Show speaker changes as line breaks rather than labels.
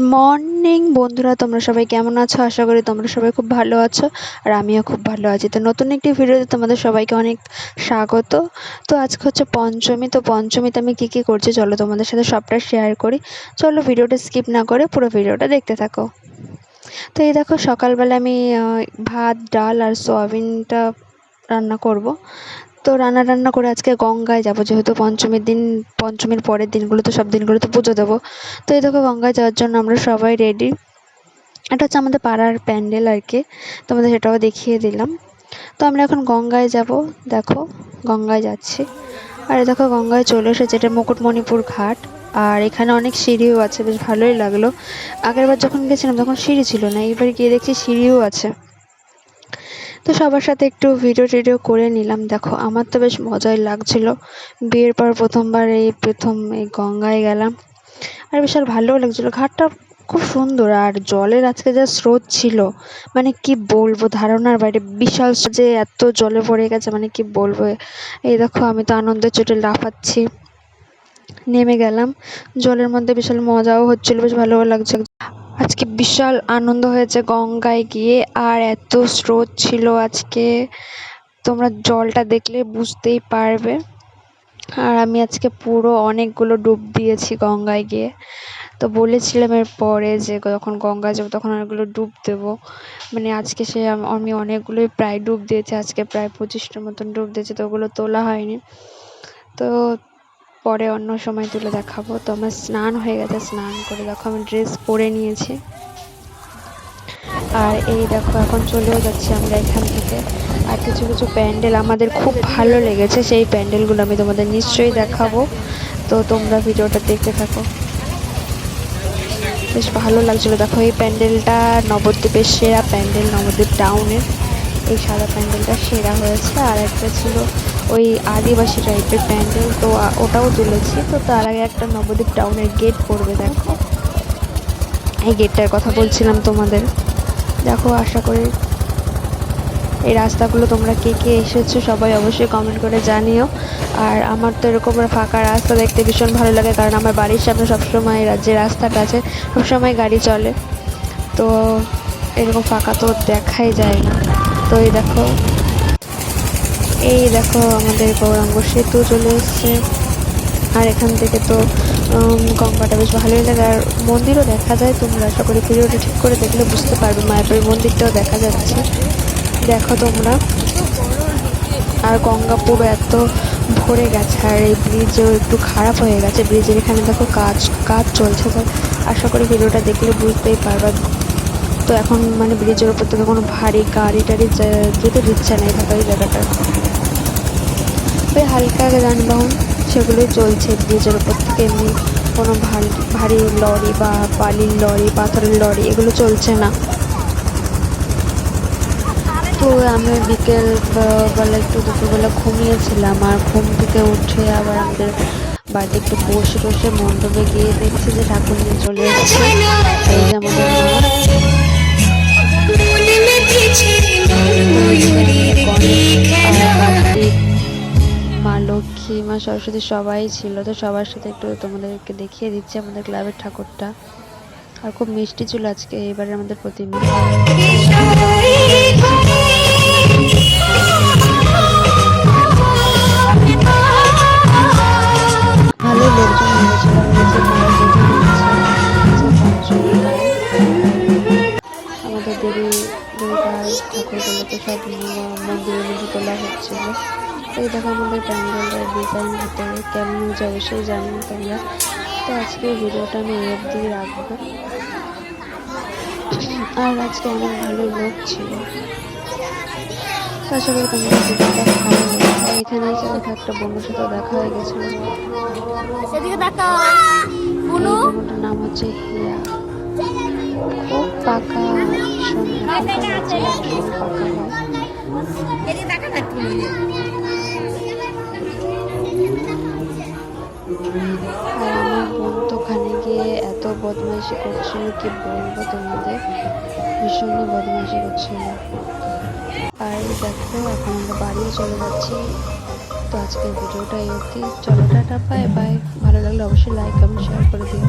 Morning, বন্ধুরা, তোমরা সবাই কেমন আছো? আশা করি তোমরা সবাই খুব ভালো আছো আর আমিও খুব ভালো আছি। তো নতুন একটি ভিডিওতে তোমাদের সবাইকে অনেক স্বাগত। তো আজকে হচ্ছে পঞ্চমী, তো পঞ্চমীতে আমি কী কী করছি চলো তোমাদের সাথে সবটা শেয়ার করি। চলো ভিডিওটা স্কিপ না করে পুরো ভিডিওটা দেখতে থাকো। তো এই দেখো, সকালবেলা আমি ভাত, ডাল আর সোয়াবিনটা রান্না করব। তো রান্না টান্না করে আজকে গঙ্গায় যাব, যেহেতু পঞ্চমীর দিন, পঞ্চমীর পরের দিনগুলোতে সব দিনগুলোতে পুজো দেবো। তো এই দেখো গঙ্গায় যাওয়ার জন্য আমরা সবাই রেডি এটা হচ্ছে আমাদের পাড়ার প্যান্ডেল আর কি। তোমাদের সেটাও দেখিয়ে দিলাম। তো আমরা এখন গঙ্গায় যাব, দেখো গঙ্গায় যাচ্ছি। আর দেখো গঙ্গায় চলে এসেছে, এটা মুকুটমণিপুর ঘাট। আর এখানে অনেক সিঁড়িও আছে, বেশ ভালোই লাগল। আগেরবার যখন গেছিলাম তখন সিঁড়ি ছিল না, এইবার গিয়ে দেখছি সিঁড়িও আছে। তো সবার সাথে একটু ভিডিও টিডিও করে নিলাম। দেখো, আমার তো বেশ মজাই লাগছিল। বিয়ের পর প্রথমবার এই প্রথম এই গঙ্গায় গেলাম। আর বিশাল ভালোও লাগছিল। ঘাটটা খুব সুন্দর আর জলের আজকে যা স্রোত ছিল মানে কি বলব, ধারণার বাইরে বিশাল যে এত জলে পড়ে গেছে মানে কি বলব। এই দেখো, আমি তো আনন্দের চোটে লাফাচ্ছি। নেমে গেলাম। জলের মধ্যে বিশাল মজাও হচ্ছিল, বেশ ভালোও লাগছে আজকে বিশাল আনন্দ হয়েছে গঙ্গায় গিয়ে, আর এত স্রোত ছিল আজকে। তোমরা জলটা দেখলে বুঝতেই পারবে। আর আমি আজকে পুরো অনেকগুলো ডুব দিয়েছি গঙ্গায় গিয়ে। তো বলেছিলাম এর পরে যে যখন গঙ্গায় যাব তখন অনেকগুলো ডুব দেবো। মানে আজকে সে আমি অনেকগুলোই প্রায় ডুব দিয়েছি, আজকে প্রায় পঁচিশটার মতন ডুব দিয়েছি, তো ওগুলো তোলা হয়নি। তো পরে অন্য সময় তুলে দেখাবো। তো আমার স্নান হয়ে গেছে, স্নান করে দেখো আমি ড্রেস পরে নিয়েছি। আর এই দেখো এখন চলেও যাচ্ছি আমরা এখান থেকে। আর কিছু কিছু প্যান্ডেল আমাদের খুব ভালো লেগেছে, সেই প্যান্ডেলগুলো আমি তোমাদের নিশ্চয়ই দেখাবো। তো তোমরা ভিডিওটা দেখতে থাকো। বেশ ভালো লাগছিল। দেখো এই প্যান্ডেলটা নবদ্বীপের সেরা প্যান্ডেল, নবদ্বীপ টাউনের। এই সাদা প্যান্ডেলটা সেরা হয়েছে। আর একটা ছিল ওই আদিবাসী টাইপের প্যান্ডেল, তো ওটাও তুলেছি। তো তার আগে একটা নবদ্বীপ টাউনের গেট পড়বে, দেখো। এই গেটটার কথা বলছিলাম তোমাদের। দেখো, আশা করি এই রাস্তাগুলো তোমরা কে কে এসেছ সবাই অবশ্যই কমেন্ট করে জানিও। আর আমার তো এরকম ফাঁকা রাস্তা দেখতে ভীষণ ভালো লাগে, কারণ আমার বাড়ির সামনে সবসময় যে রাস্তাটা আছে, সবসময় গাড়ি চলে। তো এরকম ফাঁকা তো দেখাই যায় না। তো এই দেখো এই দেখো আমাদের গৌরাঙ্গ সেতু চলে এসছে। আর এখান থেকে তো গঙ্গাটা বেশ ভালোই লাগে। আর মন্দিরও দেখা যায়, তোমরা আশা করি ভিডিওটা ঠিক করে দেখলে বুঝতে পারবে। মায়াপুরের মন্দিরটাও দেখা যাচ্ছে। দেখো তোমরা। আর গঙ্গা পুরো এত ভরে গেছে, আর এই ব্রিজও একটু খারাপ হয়ে গেছে। ব্রিজের এখানে দেখো কাজ কাজ চলছে। তো আশা করি ভিডিওটা দেখলে বুঝতেই পারবে। তো এখন মানে ব্রিজের ওপর থেকে কোনো ভারী গাড়ি টাড়ি যেতে দিচ্ছে না এই জায়গাটা ওই হালকা যানবাহন সেগুলোই চলছে ব্রিজের ওপর থেকে এমনি কোনো ভারী লরি বা বালির লরি, পাথরের লরি, এগুলো চলছে না। তো আমি বিকেল বেলা একটু দুপুরবেলা ঘুমিয়েছিলাম, আর ঘুম থেকে উঠে আবার আমাদের বাড়িতে একটু বসে বসে মণ্ডপে গিয়ে দেখছি যে ঠাকুর নিয়ে চলে এসেছে। এই যে আমাদের মা সরস্বতী সবাই ছিল, তো সবার সাথে একটু তোমাদেরকে দেখিয়ে দিচ্ছি আমাদের ক্লাবের ঠাকুরটা। আর খুব মিষ্টি ছিল আজকে এবারে আমাদের প্রতিমা। ভালো লোকজন আমাদের দেবী দুর্গার ঠাকুরগুলোকে সব মন্দিরের মধ্যে তোলা হচ্ছিল। এই দেখো আমাদের প্যান্ডেলের ডিজাইন ভিতরে কেমন হয়েছে অবশ্যই জানেন তোমরা। তো আজকে ভিডিওটা আমি এর দিয়ে রাখব। আর আজকে অনেক ভালো লোক ছিল। আশা করি তোমাদের ভিডিওটা ভালো লেগেছে এখানে এসে দেখা একটা বন্ধুর সাথে দেখা হয়ে গেছিল বন্ধুটার নাম হচ্ছে হিয়া। খুব পাকা ভীষণ পাকা হয় আর আমার বোন তো ওখানে গিয়ে এত বদমাইশি করছিল কি বলব তোমাদের? ভীষণ বদমাইশি করছিল আর দেখো, এখন আমরা বাড়িও চলে যাচ্ছি। তো আজকের ভিডিওটা এই অবধি। চলো, টাটা বাই বাই ভালো লাগলে অবশ্যই লাইক কমেন্ট শেয়ার করে দিও।